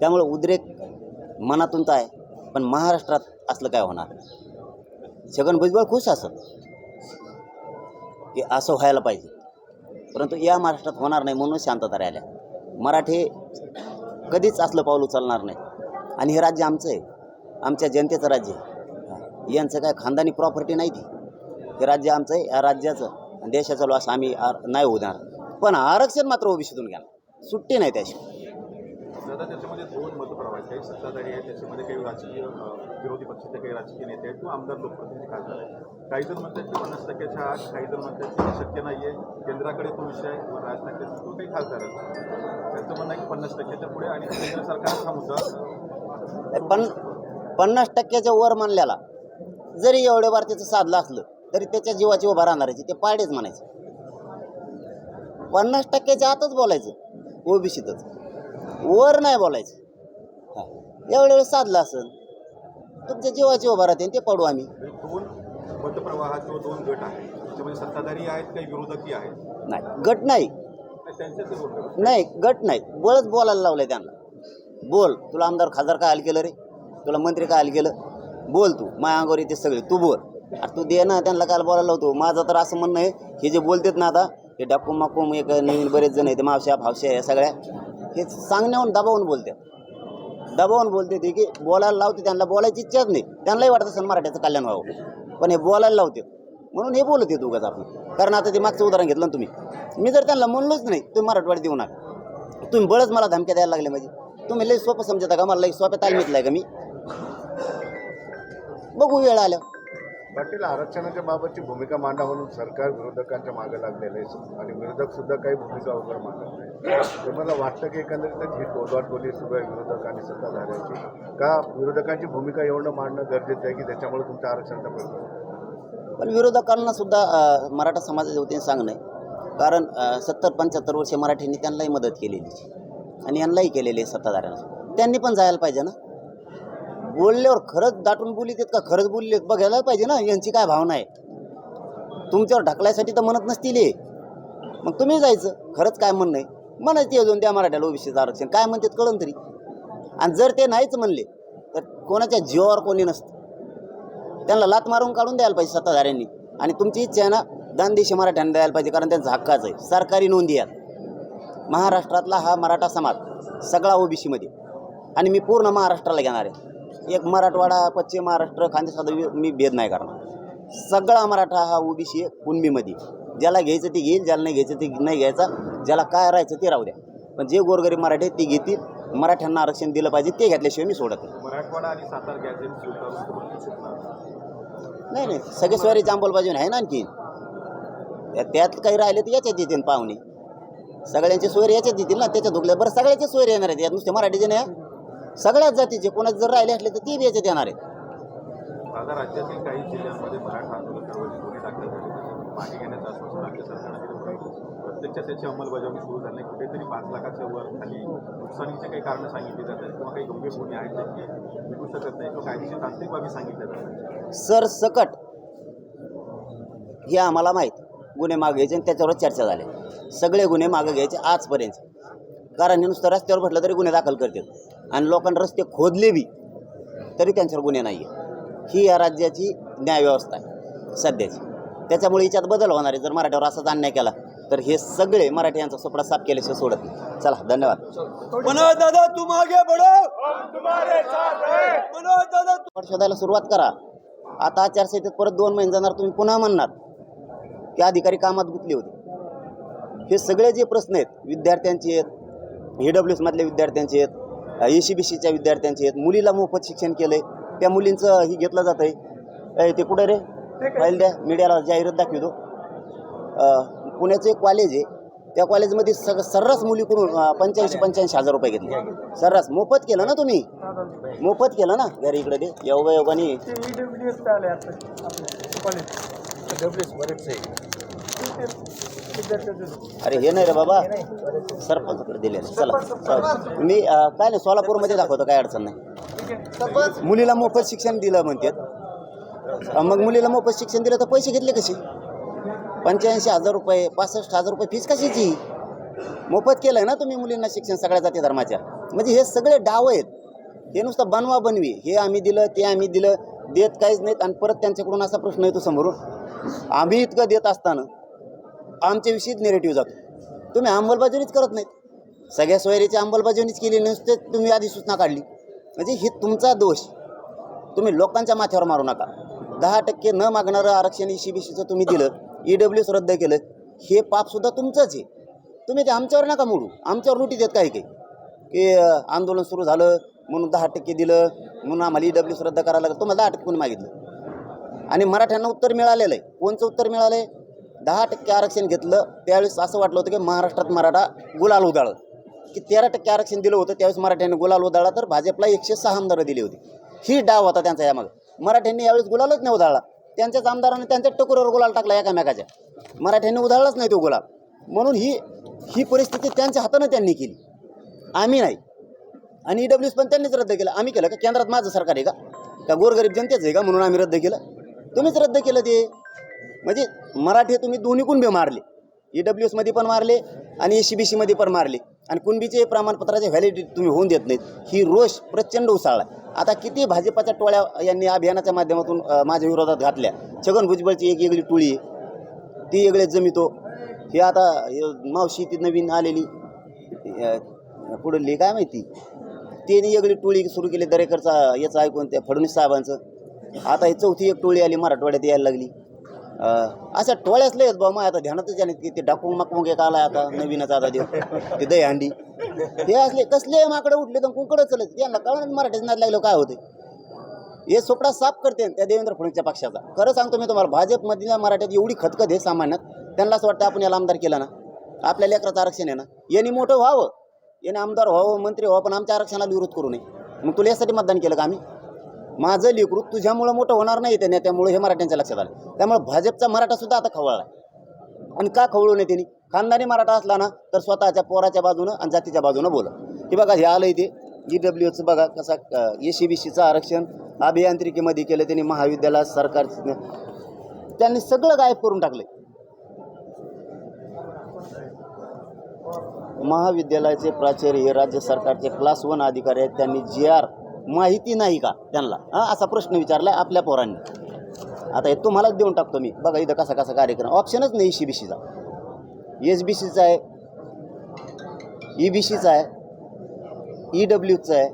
त्यामुळे उद्रेक मनातून तर आहे पण महाराष्ट्रात असलं काय होणार? छगन भुजबळ खुश असत की असं व्हायला पाहिजे. परंतु या महाराष्ट्रात होणार नाही म्हणून शांतता राहिल्या. मराठी कधीच असलं पाऊल उचलणार नाही. आणि हे राज्य आमचं आहे. आमच्या जनतेचं राज्य आहे. यांचं काय खानदानी प्रॉपर्टी नाही ती. हे राज्य आमचं आहे. या राज्याचं आणि देशाचा लॉस आम्ही आर- नाही होणार. पण आरक्षण मात्र ओबीसीतून घ्या. सुट्टी नाही त्याशी दादा त्याच्यामध्ये दोन मतप्रवाह आहेत काही सत्ताधारी आहेत त्याच्यामध्ये काही राजकीय विरोधी पक्षाचे काही राजकीय नेते आहेत किंवा आमदार लोकप्रतिनिधी खासदार आहेत. काही जण म्हणतात की पन्नास टक्क्याच्या आत काही जण म्हणतात की शक्य नाही आहे केंद्राकडे तो विषय आहे राज ठाकरे तो काही खासदार आहेत. त्यांचं म्हणणं आहे की पन्नास टक्क्याच्या पुढे आणि केंद्र सरकार हा मुद्दा पण पन्नास टक्क्याच्या वर मानल्याला जरी एवढ्या बार त्याचं साधलं असलं तरी त्याच्या जीवाची उभा राहणारायची ते पाडेच म्हणायचे. पन्नास टक्क्याच्या आतच बोलायचं ओबीसीतच. वर नाही बोलायचं. हा. एवढ्या वेळेस साधलं असेल तुमच्या जीवाची उभा राहते ते पडू आम्ही. दोन मतप्रवाह किंवा दोन गट आहेत. त्याच्यामध्ये सत्ताधारी आहेत काही विरोधकी आहेत. नाही गट नाही. त्यांच्याच नाही गट नाही. बळच बोलायला लावलंय त्यांना. बोल तुला आमदार खासदार काय हाल केलं रे? तुला मंत्री काय हाल केलं? बोल तू माझ्या अंगावर येते सगळे. तू बोल. अरे तू दे ना त्यांना काय बोलायला लावतो. माझं तर असं म्हणणं आहे हे जे बोलतात ना आता हे डाकूम माकूम एक नवीन बरेच जण आहेत मावश्या फावश्या या सगळ्या. हे सांगण्याहून दबावून बोलते. दबावून बोलते ते की बोलायला लावते त्यांना बोलायची इच्छाच नाही. त्यांनाही वाटत असेल मराठ्याचं कल्याण व्हावं. पण हे बोलायला लावते. म्हणून हे बोलत येत उगाच आपण. कारण आता ते मागचं उदाहरण घेतलं ना तुम्ही. मी जर त्यांना म्हणलोच नाही तुम्ही मराठवाडी देऊ नका. तुम्ही बळच मला धमक्या द्यायला लागले म्हणजे तुम्ही लई सोपं समजता का? मला लई सोप्या तालमीतला आहे का मी? बघू वेळ आल्या पाटील आरक्षणाच्या बाबतची भूमिका मांडा म्हणून सरकार विरोधकांच्या मागे लागलेलं आहे. आणि विरोधक सुद्धा काही भूमिका वगैरे मांडत नाही. तर मला वाटतं की एकंदरीतच ही टोलवाटोली सुरू आहे विरोधक आणि सत्ताधाऱ्यांची. का विरोधकांची भूमिका एवढं मांडणं गरजेचं आहे की त्याच्यामुळे तुमच्या आरक्षणाचा प्रश्न पण विरोधकांना सुद्धा मराठा समाजाच्या वतीने सांगणं कारण सत्तर पंच्याहत्तर वर्षे मराठींनी त्यांनाही मदत केलेली आणि यांनाही केलेली आहे सत्ताधाऱ्यांना. त्यांनी पण जायला पाहिजे ना? बोलल्यावर खरंच दाटून बोलीत का? खरंच बोलले बघायला पाहिजे ना यांची काय भावना आहे? तुमच्यावर ढकलायसाठी तर म्हणत नसतील हे. मग तुम्ही जायचं. खरंच काय म्हणणं आहे? म्हणायचं अजून त्या मराठ्याला ओबीसीचं आरक्षण. काय म्हणतात कळन तरी. आणि जर ते नाहीच म्हणले तर कोणाच्या जीवावर कोणी नसतं. त्यांना लात मारून काढून द्यायला पाहिजे सत्ताधाऱ्यांनी. आणि तुमची इच्छा आहे ना दानदेशी मराठ्यांना द्यायला पाहिजे कारण त्यांचा हक्काच आहे. सरकारी नोंदी आहेत महाराष्ट्रातला हा मराठा समाज सगळा ओबीसीमध्ये. आणि मी पूर्ण महाराष्ट्राला घेणार आहे. एक मराठवाडा पश्चिम महाराष्ट्र खानदेशाचा वि- मी भेद नाही करणार. सगळा मराठा हा ओबीसी आहे कुणबीमध्ये. ज्याला घ्यायचं ते घेईल ज्याला नाही घ्यायचं ते नाही घ्यायचा. ज्याला काय राहायचं ते राहू द्या. पण जे गोरगरीब मराठी ते घेतील. मराठ्यांना आरक्षण दिलं पाहिजे ते घेतल्याशिवाय मी सोडत नाही. नाही सगळे स्वारीची अंमलबजावणी आहे ना आणखी त्या- त्यात काही राहिले तर याच्यात येतील पाहुणे. सगळ्यांचे सोयरे याच्यात येतील ना त्याच्या धुकल्या बरं सगळ्याचे सोयरे येणार आहेत. यात नुसते मराठीचे नाही. सगळ्याच जातीचे कोणाचे जर राहिले असले तर ते बी याच्यात येणार आहेत आता राज्यातील काही जिल्ह्यांमध्ये मराठा आंदोलकांवरती गुन्हे दाखल झाले. त्याच्यातून मागे घेण्याचं आश्वासन राज्य सरकारने दिलं. होतं. प्रत्यक्षात त्याची अंमलबजावणी सुरू झाली. कुठेतरी पाच लाखाच्या वर खाली नुकसानीचे काही कारणं सांगितली जातात किंवा काही गंभीर गुन्हे आहेत जे की निघू शकत नाही. किंवा कायदेशीर तांत्रिक बाबी सांगितल्या जातात. सरसकट हे आम्हाला माहीत. गुन्हे मागे घ्यायचे आणि त्याच्यावर चर्चा झाली. सगळे गुन्हे मागे घ्यायचे आजपर्यंत. कारण हे नुसतं रस्त्यावर म्हटलं तरी गुन्हे दाखल करतात आणि लोकांना रस्ते खोदले बी तरी त्यांच्यावर गुन्हे नाही ही या राज्याची न्यायव्यवस्था आहे सध्याची. त्याच्यामुळे याच्यात बदल होणार आहे. जर मराठ्यावर असाच अन्याय केला तर हे सगळे मराठी यांचा सुपडा साफ केल्याशिवाय सोडत नाही. चला धन्यवाद. मनोज दादा मनोज दादा वर शोधायला सुरुवात करा. आता आचारसंहितेत परत दोन महिने जाणार तुम्ही पुन्हा म्हणणार की अधिकारी कामात गुंतले होते. हे सगळे जे प्रश्न आहेत विद्यार्थ्यांचे आहेत हे डब्ल्यू एसमधल्या विद्यार्थ्यांचे आहेत ए सी बी सीच्या विद्यार्थ्यांचे आहेत. मुलीला मोफत शिक्षण केलं आहे त्या मुलींचं ही घेतलं जातं आहे ते कुठे रे? फाईल द्या. मीडियाला जाहिरात दाखवतो. पुण्याचं एक कॉलेज आहे. त्या कॉलेजमध्ये सग सर्रास मुलीकडून पंच्याऐंशी पंच्याऐंशी हजार रुपये घेतले. सर्रास. मोफत केलं ना तुम्ही? मोफत केलं ना? घरी इकडे ते योगा योगाने अरे हे नाही रे बाबा. सरपंचकडे दिले चला चला. मी अं, काय नाही सोलापूरमध्ये दाखवतो काय अडचण नाही. मुलीला मोफत शिक्षण दिलं म्हणतात. मग मुलीला मोफत शिक्षण दिलं तर पैसे घेतले कसे? पंच्याऐंशी हजार रुपये पासष्ट हजार रुपये फीस कशाची? मोफत केलं ना तुम्ही मुलींना शिक्षण सगळ्या जाती धर्माच्या. म्हणजे हे सगळे डाव आहेत. हे नुसतं बनवा बनवी. हे आम्ही दिलं ते आम्ही दिलं. देत काहीच नाहीत आणि परत त्यांच्याकडून असा प्रश्न येतो समोरून. आम्ही इतकं देत असताना आमच्याविषयीच निरेटिव्ह जातो. तुम्ही अंमलबजावणीच करत नाहीत. सगळ्या सोयरीची अंमलबजावणीच केली नसते तुम्ही आधी सूचना काढली. म्हणजे ही तुमचा दोष. तुम्ही लोकांच्या माथ्यावर मारू नका. दहा टक्के न मागणारं आरक्षण ई सी बी सीचं तुम्ही दिलं ई डब्ल्यूच रद्द केलं हे पापसुद्धा तुमचंच आहे. तुम्ही ते आमच्यावर नका मोडू. आमच्यावर लुटी देत काही काही. की आंदोलन सुरू झालं म्हणून दहा टक्के दिलं म्हणून आम्हाला ई डब्ल्यूच रद्द करायला लागलं. तुम्हाला दहा टक्के कोणी मागितलं? आणि मराठ्यांना उत्तर मिळालेलं आहे. कोणचं उत्तर मिळालं आहे दहा टक्के आरक्षण घेतलं त्यावेळेस असं वाटलं होतं की महाराष्ट्रात मराठा गुलाल उधाळं की तेरा टक्के आरक्षण दिलं होतं त्यावेळेस मराठ्यांनी गुलाल उधाळा तर भाजपला एकशे सहा आमदारं दिली होती. ही डाव होता त्यांचा यामागं. मराठ्यांनी यावेळेस गुलालच नाही उधाळला. त्यांच्याच आमदारांनी त्यांच्या टकोरीवर गुलाल टाकला एकामेकाच्या. मराठ्यांनी उधाळलाच नाही तो गुलाल. म्हणून ही ही परिस्थिती त्यांच्या हातानं त्यांनी केली. आम्ही नाही. आणि ई डब्ल्यूस पण त्यांनीच रद्द केलं. आम्ही केलं का? केंद्रात माझं सरकार आहे का? का गोरगरीब जनतेच आहे का? म्हणून आम्ही रद्द केलं. तुम्हीच रद्द केलं ते. म्हणजे मराठी तुम्ही दोन्ही कुणबे मारले? ई डब्ल्यू एसमध्ये पण मारले आणि ए सी बी सीमध्ये पण मारले. आणि कुणबीचे प्रमाणपत्राचे व्हॅलिडिटी तुम्ही होऊन देत नाहीत. ही रोष प्रचंड उसळला. आता किती भाजपाच्या टोळ्या यांनी अभियानाच्या माध्यमातून माझ्या विरोधात घातल्या? छगन भुजबळची एक वेगळी टोळी आहे. ती वेगळे जमितो. हे आता मावशी ती नवीन आलेली. पुढं पुढली काय माहिती? त्यांनी वेगळी टोळी सुरू केली. दरेकरचा याचं ऐकून त्या फडणवीस साहेबांचं. आता ही चौथी एक टोळी आली. मराठवाड्यात यायला लागली. अशा टोळ्याच लय बा मग आता ध्यानातच नाही की ते डाकून माकमग एक आलाय आता नवीनच आता देव. ते दहीहंडी ते असले कसले माकडे उठले तर कुकडं चलत यांना कळलं मराठीच नाही लागलं काय होते हे सोपडा साफ करते त्या देवेंद्र फडणवीसच्या पक्षाचा. खरं सांगतो मी तुम्हाला भाजपमधल्या मराठ्यात एवढी खतखत आहे सामान्यात. त्यांना असं वाटतं आपण याला आमदार केला ना. आपल्या लेकराचं आरक्षण आहे ना. यांनी मोठं व्हावं. याने आमदार व्हावं मंत्री व्हावं पण आमच्या आरक्षणाला विरोध करू नये. मग तुला यासाठी मतदान केलं का आम्ही? माझं लेकरू तुझ्यामुळं मोठं होणार नाही त्या नेत्यामुळे हे मराठ्यांच्या लक्षात आलं. त्यामुळे भाजपचा मराठा सुद्धा आता खवळला आणि का खवळू नये त्यांनी खानदानी मराठा असला ना तर स्वतःच्या पोराच्या बाजूनं आणि जातीच्या बाजूनं बोला. हे बघा हे आलं इथे ई डब्ल्यूचं बघा कसा ए सी बी सीचं आरक्षण अभियांत्रिकीमध्ये केलं त्यांनी महाविद्यालयात सरकार त्यांनी सगळं गायब करून टाकलं महाविद्यालयाचे प्राचार्य हे राज्य सरकारचे क्लास वन अधिकारी आहेत. त्यांनी जी आर माहिती नाही का त्यांना? असा प्रश्न विचारला आपल्या पोरांनी. आता हे तुम्हालाच देऊन टाकतो मी. बघा इथं कसा कसा कार्यक्रम. ऑप्शनच नाही सी बी सीचा एस बी सीचा आहे. ई बी सीचा आहे. ई डब्ल्यूचा आहे.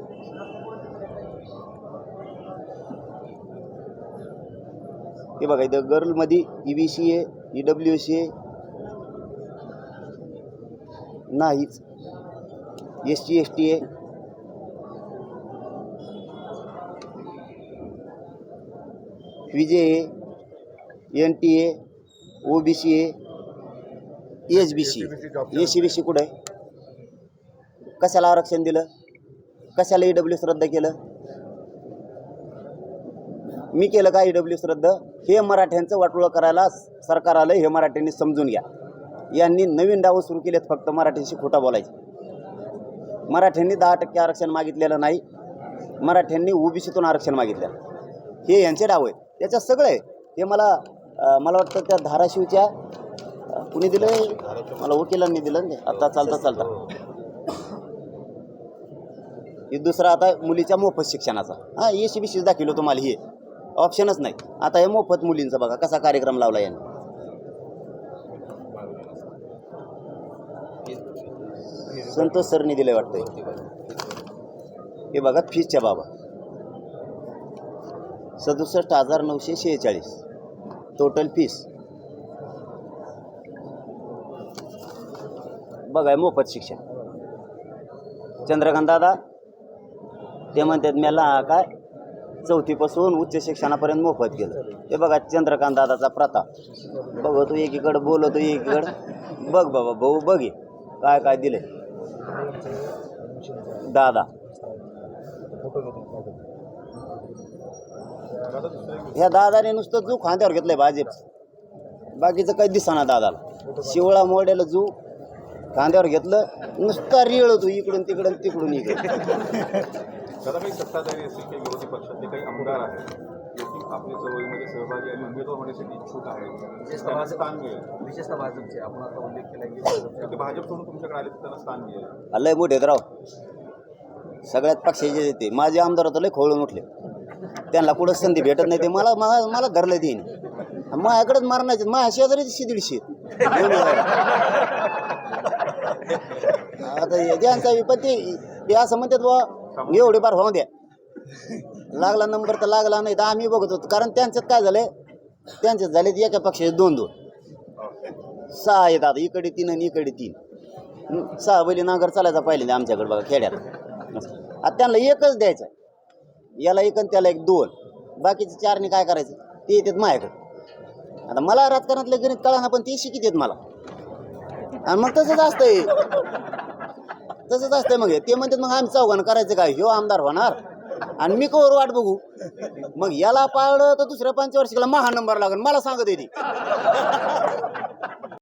हे बघा इथं गर्लमध्ये ई बी सी आहे ई डब्ल्यू सी आहे. नाहीच. एस टी एस टी आहे. विजे आहे N T A O B C आहे H B C. A C B C कुठं आहे? कशाला आरक्षण दिलं? कशाला ई डब्ल्यू एस रद्द केलं? मी केलं का ई डब्ल्यू एस रद्द हे मराठ्यांचं वाटोळं करायला सरकार आलं हे मराठ्यांनी समजून घ्या. यांनी नवीन डाव सुरू केलेत फक्त मराठ्यांशी खोटा बोलायचे. मराठ्यांनी दहा टक्के आरक्षण मागितलेलं नाही. मराठ्यांनी ओबीसीतून आरक्षण मागितलं. हे यांचे डाव आहेत. त्याच्यात सगळं आहे. हे मला मला वाटतं त्या धाराशिवच्या कुणी दिलं मला वकिलांनी दिलं नाही आता चालता चालता. हे दुसरा आता मुलीच्या मोफत शिक्षणाचा. हां ए सी बी सी दाखवलं तुम्हाला हे. ऑप्शनच नाही. आता हे मोफत मुलींचं बघा कसा कार्यक्रम लावला याने. संतोष सरनी दिले वाटतंय. हे बघा फीसच्या बाबा सदुसष्ट हजार नऊशे शेहेचाळीस. टोटल फीस बघा मोफत शिक्षण. चंद्रकांत दादा ते म्हणतात मला काय? चौथीपासून उच्च शिक्षणापर्यंत मोफत गेलं. ते बघा चंद्रकांत दादाचा प्रताप. बघ तू एकीकडं बोलतो एकीकडं. बघ बाबा भाऊ बघ काय काय दिले दादा. ह्या दादाने नुसतं जू खांद्यावर घेतलंय भाजप बाकीचं काही दिसाना दादाला. शिवळा मोड्याला जू खांद्यावर घेतलं नुसता रिळ होतो इकडून तिकडून तिकडून इकडे दादा काही सत्ताधारी असतील काही विरोधी पक्षातले काही आमदार आहेत. जे की आपल्या चळवळीमध्ये सहभागी आणि उमेदवार होण्यासाठी इच्छुक आहेत. त्यांना स्थान मिळेल. विशेषतः भाजपचे. आपण आता उल्लेख केला की भाजपचे. ते भाजप सोडून तुमच्याकडे आले तर त्यांना स्थान मिळेल. लय मोठे राव. सगळ्यात पक्षाचे ते. माझे आमदार होते लय खोळून उठले. त्यांना कुठं संधी भेटत नाही ते मला मला मला धरलं देईन माझ्याकडेच मारण्याचे माझ्या शेजारी दीडशे दीडशे. आता ज्यांचा पण ते असं म्हणतात बुवा एवढे बार होऊ द्या. लागला नंबर तर लागला नाही तर आम्ही बघत. होतो कारण त्यांच्यात काय झालंय? त्यांच्यात झाले एका पक्षाचे दोन दोन. सहा आहेत आता. इकडे तीन आणि इकडे तीन. सहा बैली नांगर चालायचा पाहिले आमच्याकडे बघा खेड्यात. आता त्यांना एकच द्यायचं याला एक आणि त्याला एक दोन. बाकीचे चारने काय करायचं? ते येतात माझ्याकडे. आता मला राजकारणातलं गणित कळाना पण ते शिकित येत मला. आणि मग तसंच असतंय. तसंच असतंय मग हे. ते म्हणतात मग आम्ही चौघानं करायचं काय? ह्यो आमदार होणार. आणि मी कवर वाट बघू. मग याला पाळलं तर दुसऱ्या पंचवर्षिकला महा नंबर लागेल. मला सांगत येते.